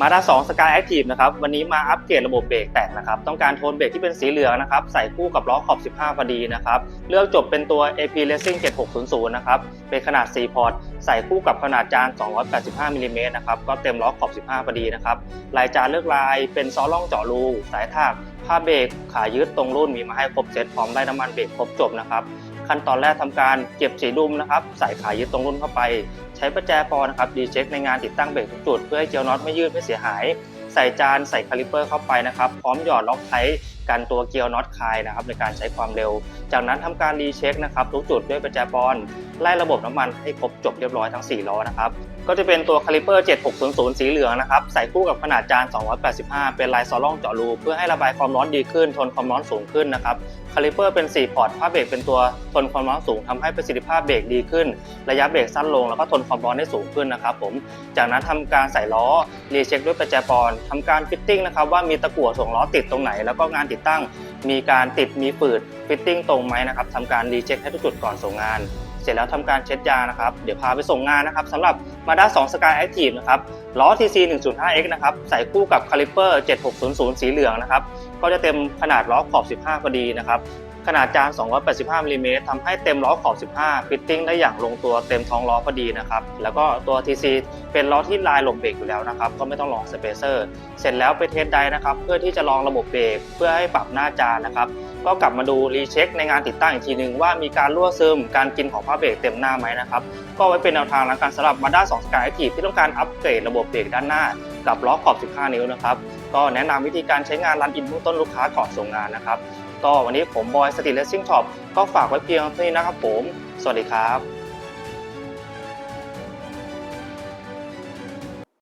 มาด้า2 Sky Active นะครับวันนี้มาอัปเกรดระบบเบรกแต่งนะครับต้องการโทนเบรกที่เป็นสีเหลืองนะครับใส่คู่กับล้อขอบ 15 พอดีนะครับเลือกจบเป็นตัว AP Racing 7600 นะครับเป็นขนาด 4 พอร์ต ใส่คู่กับขนาดจาน 285มิลลิเมตรนะครับก็เต็มล้อขอบ 15 พอดีนะครับลายจานเลือกลายเป็นซอล่องเจาะรูสายถากผ้าเบรกขายึดตรงรุ่นมีมาให้ครบเซตพร้อมได้น้ำมันเบรกครบจบนะครับ ขั้นตอนแรกทำการเก็บสีดุมนะครับใส่ขายึดตรงรุ่นเข้าไป ใช้ประแจปอนะครับดีเช็คในงานติดตั้งเบรกทุกจุดเพื่อให้เจียวน็อตไม่ยืดไม่เสียหาย ใส่จานใส่คาลิเปอร์เข้าไปนะครับ พร้อมหยอดล็อกไทกันตัวเกียวน็อตคลายนะครับในการใช้ความเร็ว จากนั้นทำการรีเช็คนะครับทุกจุดด้วยประแจปอน ไล่ระบบน้ำมันให้ครบจบเรียบร้อยทั้ง 4 ล้อนะครับ ก็จะเป็นตัวคาลิเปอร์ 7600 สีเหลืองนะครับ ใส่คู่กับขนาดจาน 285 เป็นลายซอล่องเจาะรูเพื่อให้ระบายความร้อนดีขึ้น ทนความร้อนสูงขึ้นนะครับ คาลิเปอร์เป็น 4 พอร์ตผ้าเบรกเป็นตัวทนความร้อนสูงทำให้ประสิทธิภาพเบรกดีขึ้น ระยะเบรกสั้นลงแล้วก็ทนความร้อนได้สูงขึ้นนะครับผม จากนั้นทำการใส่ล้อรีเช็คด้วยประแจปอนทำการฟิตติ้งนะครับว่ามีตะกั่วถ่งล้อติดตรงไหน แล้วก็งานติดตั้ง มีการติดมีฝืดฟิตติ้งตรงไหมนะครับทำการรีเช็คให้ทุกจุดก่อนส่งงาน เสร็จแล้วทำการเช็ดยางนะครับ เดี๋ยวพาไปส่งงานนะครับสำหรับ Mazda 2 Sky Active นะครับล้อ TC 105X นะครับใส่คู่กับคาลิเปอร์ 7600 สีเหลืองนะครับก็จะเต็มขนาดล้อขอบ 15 พอดีนะครับ ขนาดจาน 285มิลลิเมตรทำให้เต็มล้อขอบ 15 ฟิตติ้งได้อย่างลงตัวเต็มท้องล้อพอดีนะครับ แล้วก็ตัว TC เป็นล้อที่ลายหลบเบรกอยู่แล้วนะครับ ก็ไม่ต้องลองสเปเซอร์ เสร็จแล้วไปเทสไดนะครับ เพื่อที่จะลองระบบเบรกเพื่อให้ปรับหน้าจานนะครับ ก็กลับมาดูรีเช็คในงานติดตั้งอีกทีหนึ่งว่ามีการรั่วซึม การกินของผ้าเบรกเต็มหน้าไหมนะครับ ก็ไว้เป็นแนวทางแล้วกันสำหรับ Mazda 2 Sky Active ที่ต้องการอัปเกรดระบบเบรกด้านหน้า กับล้อขอบ 15 นิ้วนะครับ ก็แนะนำวิธีการใช้งานรันอินเบื้องต้นลูกค้าก่อนส่งงานนะครับ ก็วันนี้ผมบอยสติเลสซิ่งช็อปก็ฝากไว้เพียงเท่านี้นะครับผม สวัสดีครับ